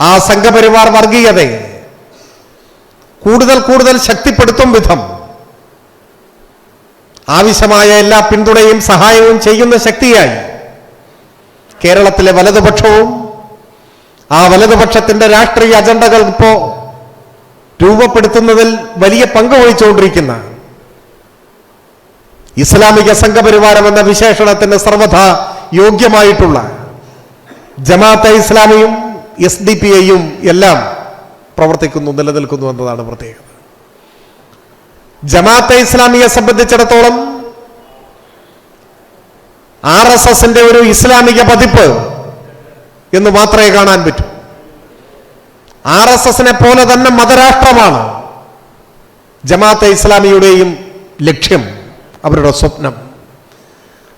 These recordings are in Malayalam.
ആ സംഘപരിവാർ വർഗീയതയെ കൂടുതൽ കൂടുതൽ ശക്തിപ്പെടുത്തും വിധം ആവശ്യമായ എല്ലാ പിന്തുണയും സഹായവും ചെയ്യുന്ന ശക്തിയായി കേരളത്തിലെ വലതുപക്ഷവും ആ വലതുപക്ഷത്തിന്റെ രാഷ്ട്രീയ അജണ്ടകൾ ഇപ്പോ രൂപപ്പെടുത്തുന്നതിൽ വലിയ പങ്ക് വഹിച്ചുകൊണ്ടിരിക്കുന്ന ഇസ്ലാമിക സംഘപരിവാരം എന്ന വിശേഷണത്തിന് സർവഥ യോഗ്യമായിട്ടുള്ള ജമാഅത്തെ ഇസ്ലാമിയും എസ് ഡി പി ഐയും എല്ലാം പ്രവർത്തിക്കുന്നു നിലനിൽക്കുന്നു എന്നതാണ് പ്രത്യേകത. ജമാഅത്തെ ഇസ്ലാമിയെ സംബന്ധിച്ചിടത്തോളം ആർ എസ് എസിന്റെ ഒരു ഇസ്ലാമിക പതിപ്പ് എന്ന് മാത്രമേ കാണാൻ പറ്റൂ. ആർ എസ് എസിനെ പോലെ തന്നെ മതരാഷ്ട്രമാണ് ജമാഅത്തെ ഇസ്ലാമിയുടെയും ലക്ഷ്യം അവരുടെ സ്വപ്നം.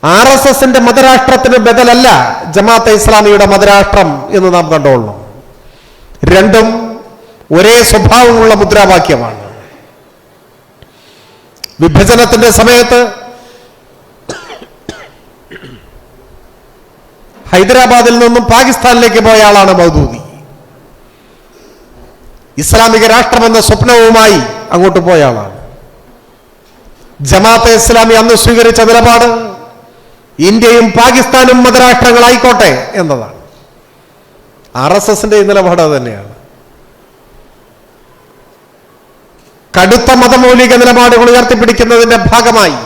ആർ എസ് എസിന്റെ മതരാഷ്ട്രത്തിന് ബദലല്ല ജമാഅത്തെ ഇസ്ലാമിയുടെ മതരാഷ്ട്രം എന്ന് നാം കണ്ടോളണം. രണ്ടും ഒരേ സ്വഭാവമുള്ള മുദ്രാവാക്യമാണ്. വിഭജനത്തിന്റെ സമയത്ത് ഹൈദരാബാദിൽ നിന്നും പാകിസ്ഥാനിലേക്ക് പോയ ആളാണ് മൗദൂദി. ഇസ്ലാമിക രാഷ്ട്രമെന്ന സ്വപ്നവുമായി അങ്ങോട്ട് പോയ ആളാണ്. ജമാഅത്തെ ഇസ്ലാമി അന്ന് സ്വീകരിച്ച നിലപാട് ഇന്ത്യയും പാകിസ്ഥാനും മതരാഷ്ട്രങ്ങളായിക്കോട്ടെ എന്നതാണ്. ആർ എസ് എസിന്റെ ഈ നിലപാട് തന്നെയാണ്. കടുത്ത മതമൗലിക നിലപാടുകൾ ഉയർത്തിപ്പിടിക്കുന്നതിന്റെ ഭാഗമായി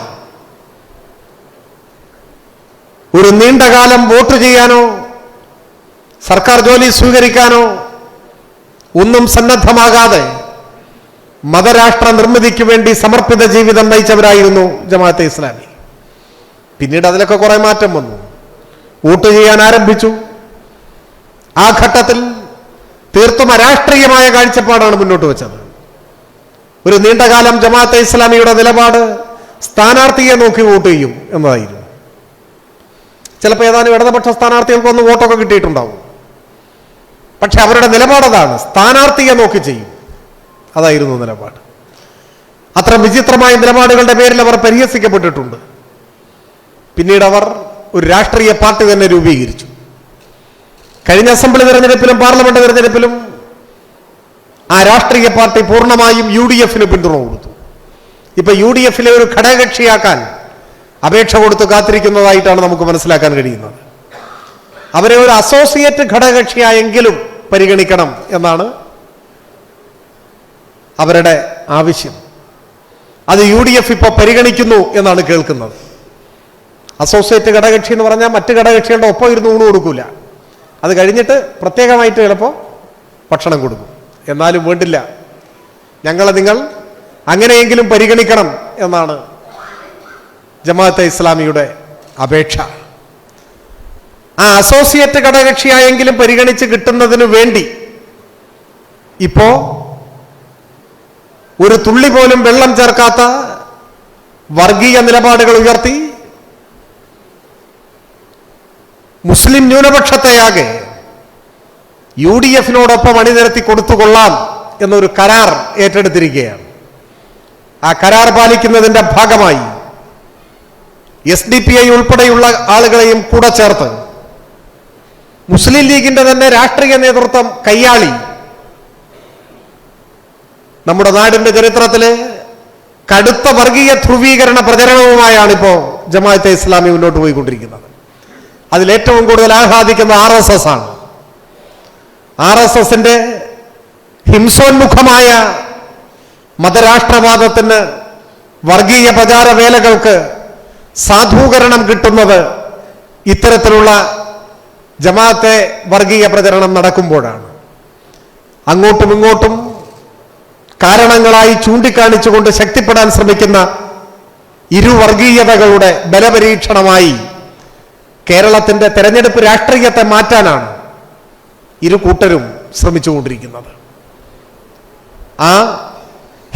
ഒരു നീണ്ടകാലം വോട്ട് ചെയ്യാനോ സർക്കാർ ജോലി സ്വീകരിക്കാനോ ഒന്നും സന്നദ്ധമാകാതെ മതരാഷ്ട്ര നിർമ്മിതിക്ക് വേണ്ടി സമർപ്പിത ജീവിതം നയിച്ചവരായിരുന്നു ജമാഅത്തെ ഇസ്ലാമി. പിന്നീട് അതിലൊക്കെ കുറെ മാറ്റം വന്നു. വോട്ട് ചെയ്യാൻ ആരംഭിച്ചു. ആ ഘട്ടത്തിൽ തീർത്തും അരാഷ്ട്രീയമായ കാഴ്ചപ്പാടാണ് മുന്നോട്ട് വെച്ചത്. ഒരു നീണ്ടകാലം ജമാഅത്തെ ഇസ്ലാമിയുടെ നിലപാട് സ്ഥാനാർത്ഥിയെ നോക്കി വോട്ട് ചെയ്യും എന്നതായിരുന്നു. ചിലപ്പോൾ ഏതാനും ഇടതുപക്ഷ സ്ഥാനാർത്ഥികൾക്ക് ഒന്ന് വോട്ടൊക്കെ കിട്ടിയിട്ടുണ്ടാവും. പക്ഷെ അവരുടെ നിലപാടതാണ് സ്ഥാനാർത്ഥിയെ നോക്കി ചെയ്യും. അതായിരുന്നു നിലപാട്. അത്ര വിചിത്രമായ നിലപാടുകളുടെ പേരിൽ അവർ പരിഹസിക്കപ്പെട്ടിട്ടുണ്ട്. പിന്നീട് അവർ ഒരു രാഷ്ട്രീയ പാർട്ടി തന്നെ രൂപീകരിച്ചു. കഴിഞ്ഞ അസംബ്ലി തെരഞ്ഞെടുപ്പിലും പാർലമെന്റ് തെരഞ്ഞെടുപ്പിലും ആ രാഷ്ട്രീയ പാർട്ടി പൂർണമായും യു ഡി എഫിന് പിന്തുണ കൊടുത്തു. ഇപ്പൊ യു ഡി എഫിലെ ഒരു ഘടകകക്ഷിയാക്കാൻ അപേക്ഷ കൊടുത്ത് കാത്തിരിക്കുന്നതായിട്ടാണ് നമുക്ക് മനസ്സിലാക്കാൻ കഴിയുന്നത്. അവരെ ഒരു അസോസിയേറ്റ് ഘടകകക്ഷിയായെങ്കിലും പരിഗണിക്കണം എന്നാണ് അവരുടെ ആവശ്യം. അത് യു ഡി എഫ് ഇപ്പോൾ പരിഗണിക്കുന്നു എന്നാണ് കേൾക്കുന്നത്. അസോസിയേറ്റ് ഘടകകക്ഷി എന്ന് പറഞ്ഞാൽ മറ്റ് ഘടകകക്ഷികളുടെ ഒപ്പം ഇരുന്ന് ഊണ് കൊടുക്കൂല. അത് കഴിഞ്ഞിട്ട് പ്രത്യേകമായിട്ട് ചിലപ്പോൾ ഭക്ഷണം കൊടുക്കും. എന്നാലും വേണ്ടില്ല. ഞങ്ങളെ നിങ്ങൾ അങ്ങനെയെങ്കിലും പരിഗണിക്കണം എന്നാണ് ജമാഅത്തെ ഇസ്ലാമിയുടെ അപേക്ഷ. ആ അസോസിയേറ്റ് ഘടകകക്ഷിയായെങ്കിലും പരിഗണിച്ച് കിട്ടുന്നതിന് വേണ്ടി ഇപ്പോ ഒരു തുള്ളി പോലും വെള്ളം ചേർക്കാത്ത വർഗീയ നിലപാടുകൾ ഉയർത്തി മുസ്ലിം ന്യൂനപക്ഷത്തെയാകെ യു ഡി എഫിനോടൊപ്പം അണിനിരത്തി കൊടുത്തുകൊള്ളാം എന്നൊരു കരാർ ഏറ്റെടുത്തിരിക്കുകയാണ്. ആ കരാർ പാലിക്കുന്നതിന്റെ ഭാഗമായി എസ് ഡി പി ഐ ഉൾപ്പെടെയുള്ള ആളുകളെയും കൂടെ ചേർത്ത് മുസ്ലിം ലീഗിന്റെ തന്നെ രാഷ്ട്രീയ നേതൃത്വം കയ്യാളി നമ്മുടെ നാടിന്റെ ചരിത്രത്തിലെ കടുത്ത വർഗീയ ധ്രുവീകരണ പ്രചരണവുമായാണ് ഇപ്പോ ജമാഅത്തെ ഇസ്ലാമി മുന്നോട്ട് പോയിക്കൊണ്ടിരിക്കുന്നത്. അതിലേറ്റവും കൂടുതൽ ആഹ്ലാദിക്കുന്ന ആർ എസ് എസ് ആണ്. ആർ എസ് എസിന്റെ ഹിംസോന്മുഖമായ മതരാഷ്ട്രവാദത്തിന് വർഗീയ പ്രചാര വേലകൾക്ക് സാധൂകരണം കിട്ടുന്നത് ഇത്തരത്തിലുള്ള ജമാഅത്തെ വർഗീയ പ്രചരണം നടക്കുമ്പോഴാണ്. അങ്ങോട്ടും ഇങ്ങോട്ടും കാരണങ്ങളായി ചൂണ്ടിക്കാണിച്ചുകൊണ്ട് ശക്തിപ്പെടാൻ ശ്രമിക്കുന്ന ഇരുവർഗീയതകളുടെ ബലപരീക്ഷണമായി കേരളത്തിന്റെ തെരഞ്ഞെടുപ്പ് രാഷ്ട്രീയത്തെ മാറ്റാനാണ് ഇരു കൂട്ടരും ശ്രമിച്ചുകൊണ്ടിരിക്കുന്നത്. ആ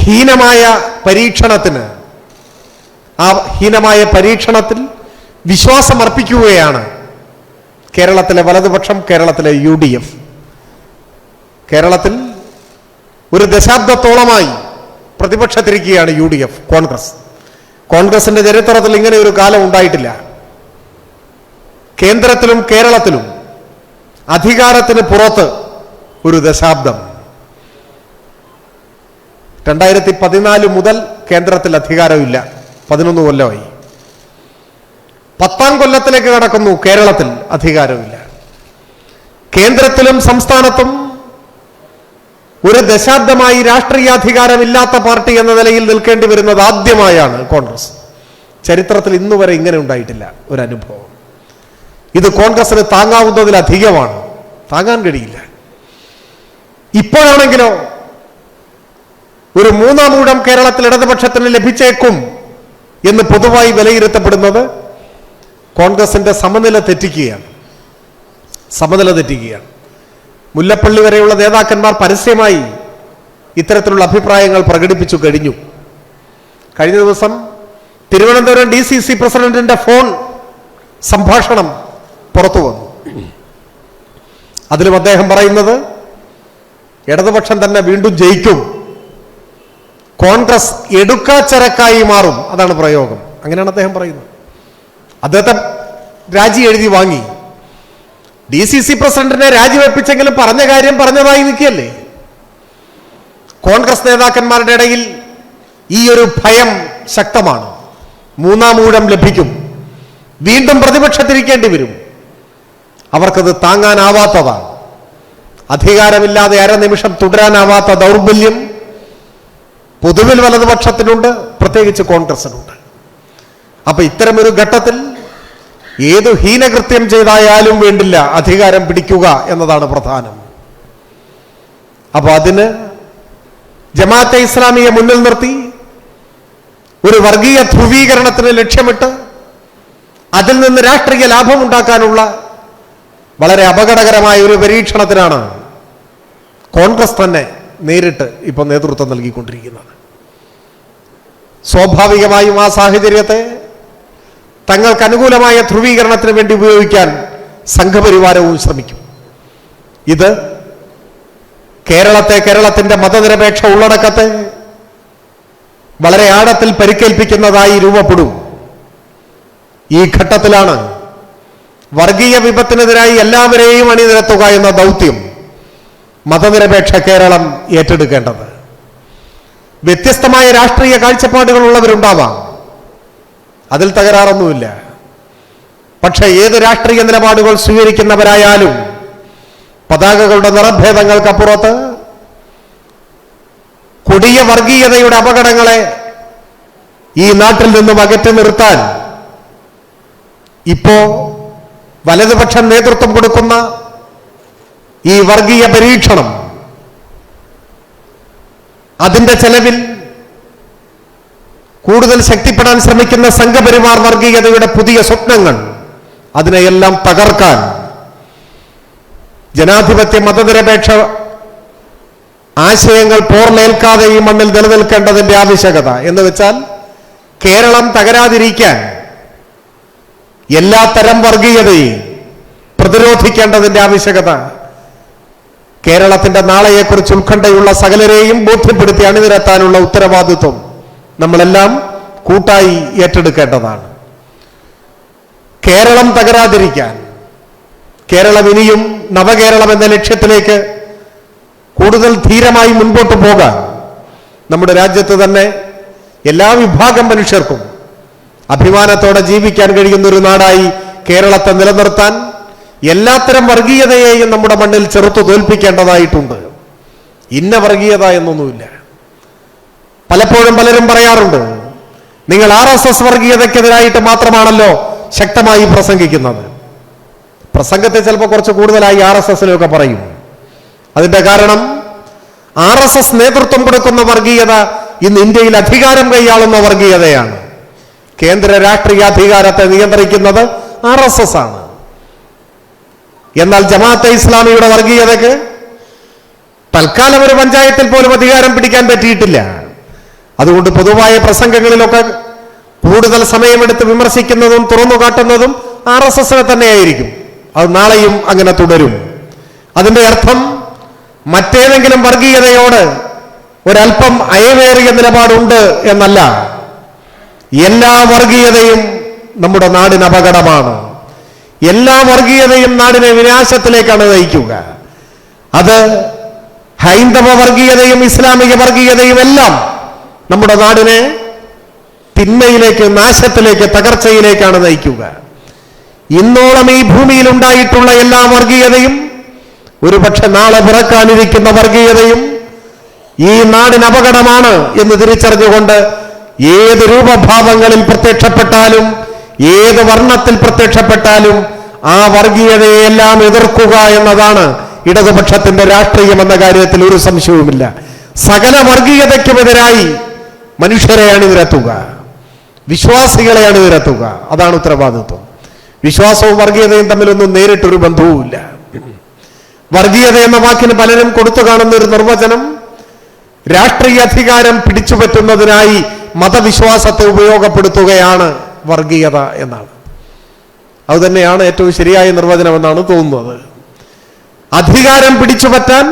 ഹീനമായ പരീക്ഷണത്തിന് ആ ഹീനമായ പരീക്ഷണത്തിൽ വിശ്വാസമർപ്പിക്കുകയാണ് കേരളത്തിലെ വലതുപക്ഷം കേരളത്തിലെ യു ഡി എഫ് കേരളത്തിൽ ഒരു ദശാബ്ദത്തോളമായി പ്രതിപക്ഷത്തിരിക്കുകയാണ് യു ഡി എഫ് കോൺഗ്രസ്. കോൺഗ്രസിന്റെ ചരിത്രത്തിൽ ഇങ്ങനെ ഒരു കാലം ഉണ്ടായിട്ടില്ല. കേന്ദ്രത്തിലും കേരളത്തിലും അധികാരത്തിന് പുറത്ത് ഒരു ദശാബ്ദം. രണ്ടായിരത്തി പതിനാല് മുതൽ കേന്ദ്രത്തിൽ അധികാരമില്ല. പതിനൊന്ന് കൊല്ലമായി. പത്താം കൊല്ലത്തിലേക്ക് കടക്കുന്നു. കേരളത്തിൽ അധികാരമില്ല. കേന്ദ്രത്തിലും സംസ്ഥാനത്തും ഒരു ദശാബ്ദമായി രാഷ്ട്രീയാധികാരമില്ലാത്ത പാർട്ടി എന്ന നിലയിൽ നിൽക്കേണ്ടി വരുന്നത് ആദ്യമായാണ് കോൺഗ്രസ്. ചരിത്രത്തിൽ ഇന്നുവരെ ഇങ്ങനെ ഉണ്ടായിട്ടില്ല ഒരു അനുഭവം. ഇത് കോൺഗ്രസിന് താങ്ങാവുന്നതിലധികമാണ്. താങ്ങാൻ കഴിയില്ല. ഇപ്പോഴാണെങ്കിലോ ഒരു മൂന്നാം ഊഴം കേരളത്തിൽ ഇടതുപക്ഷത്തിന് ലഭിച്ചേക്കും എന്ന് പൊതുവായി വിലയിരുത്തപ്പെടുന്നത് കോൺഗ്രസിന്റെ സമനില തെറ്റിക്കുകയാണ്. സമനില തെറ്റിക്കുകയാണ്. മുല്ലപ്പള്ളി വരെയുള്ള നേതാക്കന്മാർ പരസ്യമായി ഇത്തരത്തിലുള്ള അഭിപ്രായങ്ങൾ പ്രകടിപ്പിച്ചു കഴിഞ്ഞു. കഴിഞ്ഞ ദിവസം തിരുവനന്തപുരം ഡി സി സി പ്രസിഡന്റിന്റെ ഫോൺ സംഭാഷണം പുറത്തു വന്നു. അതിലും അദ്ദേഹം പറയുന്നത് ഇടതുപക്ഷം തന്നെ വീണ്ടും ജയിക്കും. കോൺഗ്രസ് എടുക്കാച്ചരക്കായി മാറും. അതാണ് പ്രയോഗം. അങ്ങനെയാണ് അദ്ദേഹം പറയുന്നത്. അദ്ദേഹത്തെ രാജി എഴുതി വാങ്ങി. ഡി സി സി പ്രസിഡന്റിനെ രാജിവെപ്പിച്ചെങ്കിലും പറഞ്ഞ കാര്യം പറഞ്ഞതായി നിൽക്കുകയല്ലേ? കോൺഗ്രസ് നേതാക്കന്മാരുടെ ഇടയിൽ ഈ ഒരു ഭയം ശക്തമാണ്. മൂന്നാം ഊഴം ലഭിക്കും. വീണ്ടും പ്രതിപക്ഷത്തിരിക്കേണ്ടി വരും. അവർക്കത് താങ്ങാനാവാത്തതാണ് അധികാരമില്ലാതെ അരനിമിഷം തുടരാനാവാത്ത ദൗർബല്യം പൊതുവിൽ വലതുപക്ഷത്തിനുണ്ട് പ്രത്യേകിച്ച് കോൺഗ്രസിനുണ്ട്. അപ്പൊ ഇത്തരമൊരു ഘട്ടത്തിൽ ഏതു ഹീനകൃത്യം ചെയ്തായാലും വേണ്ടില്ല അധികാരം പിടിക്കുക എന്നതാണ് പ്രധാനം. അപ്പൊ അതിന് ജമാഅത്തെ ഇസ്ലാമിയെ മുന്നിൽ നിർത്തി ഒരു വർഗീയ ധ്രുവീകരണത്തിന് ലക്ഷ്യമിട്ട് അതിൽ നിന്ന് രാഷ്ട്രീയ ലാഭമുണ്ടാക്കാനുള്ള വളരെ അപകടകരമായ ഒരു പരീക്ഷണത്തിനാണ് കോൺഗ്രസ് തന്നെ നേരിട്ട് ഇപ്പോൾ നേതൃത്വം നൽകിക്കൊണ്ടിരിക്കുന്നത്. സ്വാഭാവികമായും ആ സാഹചര്യത്തെ തങ്ങൾക്ക് അനുകൂലമായ ധ്രുവീകരണത്തിന് വേണ്ടി ഉപയോഗിക്കാൻ സംഘപരിവാരവും ശ്രമിക്കും. ഇത് കേരളത്തെ കേരളത്തിന്റെ മതനിരപേക്ഷ ഉള്ളടക്കത്തെ വളരെ ആഴത്തിൽ പരിക്കേൽപ്പിക്കുന്നതായി രൂപപ്പെടും. ഈ ഘട്ടത്തിലാണ് വർഗീയ വിപത്തിനെതിരായി എല്ലാവരെയും അണിനിരത്തുക എന്ന ദൗത്യം മതനിരപേക്ഷ കേരളം ഏറ്റെടുക്കേണ്ടത്. വ്യത്യസ്തമായ രാഷ്ട്രീയ കാഴ്ചപ്പാടുകൾ ഉള്ളവരുണ്ടാവാം. അതിൽ തകരാറൊന്നുമില്ല. പക്ഷേ ഏത് രാഷ്ട്രീയ നിലപാടുകൾ സ്വീകരിക്കുന്നവരായാലും പതാകകളുടെ നിറഭേദങ്ങൾക്കപ്പുറത്ത് കൊടിയ വർഗീയതയുടെ അപകടങ്ങളെ ഈ നാട്ടിൽ നിന്നും അകറ്റി നിർത്താൻ ഇപ്പോ വലതുപക്ഷം നേതൃത്വം കൊടുക്കുന്ന ഈ വർഗീയ പരീക്ഷണം അതിന്റെ ചെലവിൽ കൂടുതൽ ശക്തിപ്പെടാൻ ശ്രമിക്കുന്ന സംഘപരിവാർ വർഗീയതയുടെ പുതിയ സ്വപ്നങ്ങൾ അതിനെയെല്ലാം തകർക്കാൻ ജനാധിപത്യ മതനിരപേക്ഷ ആശയങ്ങൾ പോർലേൽക്കാതെ ഈ മണ്ണിൽ നിലനിൽക്കേണ്ടതിന്റെ ആവശ്യകത എന്ന് വെച്ചാൽ കേരളം തകരാതിരിക്കാൻ എല്ലാ തരം വർഗീയതയും പ്രതിരോധിക്കേണ്ടതിന്റെ ആവശ്യകത. കേരളത്തിന്റെ നാളെയെക്കുറിച്ച് ഉത്കണ്ഠയുള്ള സകലരെയും ബോധ്യപ്പെടുത്തി അണിനിരത്താനുള്ള ഉത്തരവാദിത്വം. നമ്മളെല്ലാം കൂട്ടായി ഏറ്റെടുക്കേണ്ടതാണ്. കേരളം തകരാതിരിക്കാൻ കേരളം ഇനിയും നവകേരളം എന്ന ലക്ഷ്യത്തിലേക്ക് കൂടുതൽ ധീരമായി മുൻപോട്ട് പോകാൻ നമ്മുടെ രാജ്യത്ത് തന്നെ എല്ലാ വിഭാഗം മനുഷ്യർക്കും അഭിമാനത്തോടെ ജീവിക്കാൻ കഴിയുന്ന ഒരു നാടായി കേരളത്തെ നിലനിർത്താൻ എല്ലാത്തരം വർഗീയതയെയും നമ്മുടെ മണ്ണിൽ ചെറുത്തു തോൽപ്പിക്കേണ്ടതായിട്ടുണ്ട്. ഇന്ന വർഗീയത എന്നൊന്നുമില്ല. പലപ്പോഴും പലരും പറയാറുണ്ട് നിങ്ങൾ ആർ എസ് എസ് വർഗീയതയ്ക്കെതിരായിട്ട് മാത്രമാണല്ലോ ശക്തമായി പ്രസംഗിക്കുന്നത്. പ്രസംഗത്തെ ചിലപ്പോൾ കുറച്ച് കൂടുതലായി ആർ എസ് എസിനെയൊക്കെ പറയും. അതിന്റെ കാരണം ആർ എസ് എസ് നേതൃത്വം കൊടുക്കുന്ന വർഗീയത ഇന്ന് ഇന്ത്യയിൽ അധികാരം കൈയാളുന്ന വർഗീയതയാണ്. കേന്ദ്ര രാഷ്ട്രീയ അധികാരത്തെ നിയന്ത്രിക്കുന്നത് ആർ എസ് എസ് ആണ്. എന്നാൽ ജമാഅത്തെ ഇസ്ലാമിയുടെ വർഗീയതയ്ക്ക് തൽക്കാലം ഒരു പഞ്ചായത്തിൽ പോലും അധികാരം പിടിക്കാൻ പറ്റിയിട്ടില്ല. അതുകൊണ്ട് പൊതുവായ പ്രസംഗങ്ങളിലൊക്കെ കൂടുതൽ സമയമെടുത്ത് വിമർശിക്കുന്നതും തുറന്നു കാട്ടുന്നതും ആർ എസ് എസിനെ തന്നെയായിരിക്കും. അത് നാളെയും അങ്ങനെ തുടരും. അതിന്റെ അർത്ഥം മറ്റേതെങ്കിലും വർഗീയതയോട് ഒരല്പം അയവേറിയ നിലപാടുണ്ട് എന്നല്ല. എല്ലാ വർഗീയതയും നമ്മുടെ നാടിന് അപകടമാണ്. എല്ലാ വർഗീയതയും നാടിനെ വിനാശത്തിലേക്കാണ് നയിക്കുക അത് ഹൈന്ദവ വർഗീയതയും ഇസ്ലാമിക വർഗീയതയും എല്ലാം നമ്മുടെ നാടിനെ തിന്മയിലേക്ക് നാശത്തിലേക്ക് തകർച്ചയിലേക്കാണ് നയിക്കുക ഇന്നോളം ഈ ഭൂമിയിൽ ഉണ്ടായിട്ടുള്ള എല്ലാ വർഗീയതയും ഒരുപക്ഷെ നാളെ പിറക്കാനിരിക്കുന്ന വർഗീയതയും ഈ നാടിന് അപകടമാണ് എന്ന് തിരിച്ചറിഞ്ഞുകൊണ്ട് ഏത് രൂപഭാവങ്ങളിൽ പ്രത്യക്ഷപ്പെട്ടാലും ഏത് വർണത്തിൽ പ്രത്യക്ഷപ്പെട്ടാലും ആ വർഗീയതയെല്ലാം എതിർക്കുക എന്നതാണ് ഇടതുപക്ഷത്തിന്റെ രാഷ്ട്രീയം എന്ന കാര്യത്തിൽ ഒരു സംശയവുമില്ല. സകല വർഗീയതയ്ക്കുമെതിരായി മനുഷ്യരെ അണിനിരത്തുക വിശ്വാസികളെ അണിനിരത്തുക അതാണ് ഉത്തരവാദിത്വം. വിശ്വാസവും വർഗീയതയും തമ്മിലൊന്നും നേരിട്ടൊരു ബന്ധവുമില്ല. വർഗീയത എന്ന വാക്കിന് പലരും കൊടുത്തു കാണുന്ന ഒരു നിർവചനം രാഷ്ട്രീയ അധികാരം പിടിച്ചുപറ്റുന്നതിനായി മതവിശ്വാസത്തെ ഉപയോഗപ്പെടുത്തുകയാണ് വർഗീയത എന്നാണ്. അതുതന്നെയാണ് ഏറ്റവും ശരിയായ നിർവചനം എന്നാണ് തോന്നുന്നത്. അധികാരം പിടിച്ചുപറ്റാൻ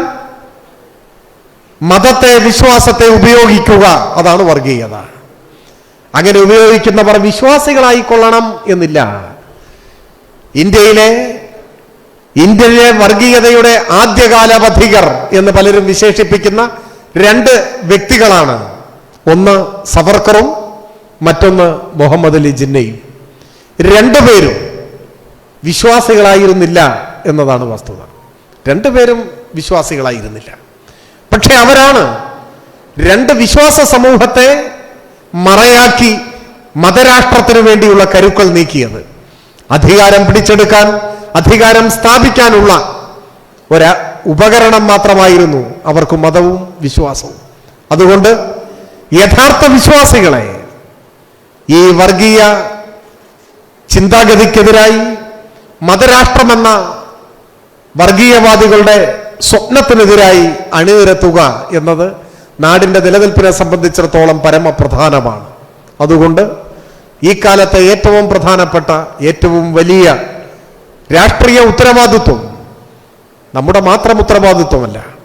മതത്തെ വിശ്വാസത്തെ ഉപയോഗിക്കുക അതാണ് വർഗീയത. അങ്ങനെ ഉപയോഗിക്കുന്നവർ വിശ്വാസികളായിക്കൊള്ളണം എന്നില്ല. ഇന്ത്യയിലെ ഇന്ത്യയിലെ വർഗീയതയുടെ ആദ്യകാല വധികർ എന്ന് പലരും വിശേഷിപ്പിക്കുന്ന രണ്ട് വ്യക്തികളാണ് ഒന്ന് സവർക്കറും മറ്റൊന്ന് മുഹമ്മദ് അലി ജിന്നയും. രണ്ടുപേരും വിശ്വാസികളായിരുന്നില്ല എന്നതാണ് വസ്തുത. രണ്ടുപേരും വിശ്വാസികളായിരുന്നില്ല. പക്ഷെ അവരാണ് രണ്ട് വിശ്വാസ സമൂഹത്തെ മറയാക്കി മതരാഷ്ട്രത്തിനു വേണ്ടിയുള്ള കരുക്കൾ നീക്കിയത്. അധികാരം പിടിച്ചെടുക്കാൻ അധികാരം സ്ഥാപിക്കാനുള്ള ഒരു ഉപകരണം മാത്രമായിരുന്നു അവർക്ക് മതവും വിശ്വാസവും. അതുകൊണ്ട് യഥാർത്ഥ വിശ്വാസികളെ ഈ വർഗീയ ചിന്താഗതിക്കെതിരായി മതരാഷ്ട്രമെന്ന വർഗീയവാദികളുടെ സ്വപ്നത്തിനെതിരായി അണിനിരത്തുക എന്നത് നാടിന്റെ നിലനിൽപ്പിനെ സംബന്ധിച്ചിടത്തോളം പരമപ്രധാനമാണ്. അതുകൊണ്ട് ഈ കാലത്തെ ഏറ്റവും പ്രധാനപ്പെട്ട ഏറ്റവും വലിയ രാഷ്ട്രീയ ഉത്തരവാദിത്വം നമ്മുടെ മാത്രം ഉത്തരവാദിത്വമല്ല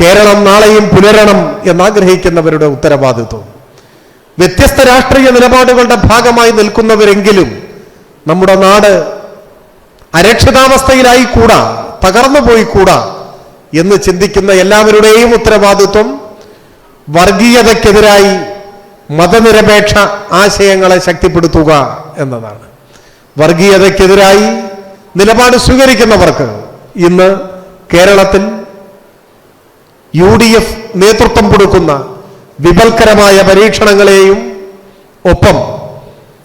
കേരളം നാളെയും പുലരണം എന്നാഗ്രഹിക്കുന്നവരുടെ ഉത്തരവാദിത്വം. വ്യത്യസ്ത രാഷ്ട്രീയ നിലപാടുകളുടെ ഭാഗമായി നിൽക്കുന്നവരെങ്കിലും നമ്മുടെ നാട് അരക്ഷിതാവസ്ഥയിലായി കൂടാ തകർന്നു പോയി കൂടാ എന്ന് ചിന്തിക്കുന്ന എല്ലാവരുടെയും ഉത്തരവാദിത്വം വർഗീയതയ്ക്കെതിരായി മതനിരപേക്ഷ ആശയങ്ങളെ ശക്തിപ്പെടുത്തുക എന്നതാണ്. വർഗീയതയ്ക്കെതിരായി നിലപാട് സ്വീകരിക്കുന്നവർക്ക് ഇന്ന് കേരളത്തിൽ യു ഡി എഫ് നേതൃത്വം കൊടുക്കുന്ന വിപൽക്കരമായ പരീക്ഷണങ്ങളെയും ഒപ്പം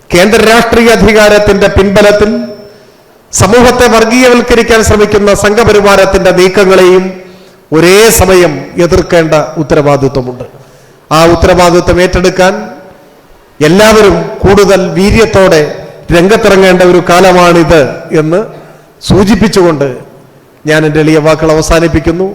കേന്ദ്ര രാഷ്ട്രീയ അധികാരത്തിന്റെ പിൻബലത്തിൽ സമൂഹത്തെ വർഗീയവൽക്കരിക്കാൻ ശ്രമിക്കുന്ന സംഘപരിവാരത്തിന്റെ നീക്കങ്ങളെയും ഒരേ സമയം എതിർക്കേണ്ട ഉത്തരവാദിത്വമുണ്ട്. ആ ഉത്തരവാദിത്വം ഏറ്റെടുക്കാൻ എല്ലാവരും കൂടുതൽ വീര്യത്തോടെ രംഗത്തിറങ്ങേണ്ട ഒരു കാലമാണിത് എന്ന് സൂചിപ്പിച്ചുകൊണ്ട് ഞാൻ എന്റെ എളിയ വാക്കുകൾ അവസാനിപ്പിക്കുന്നു.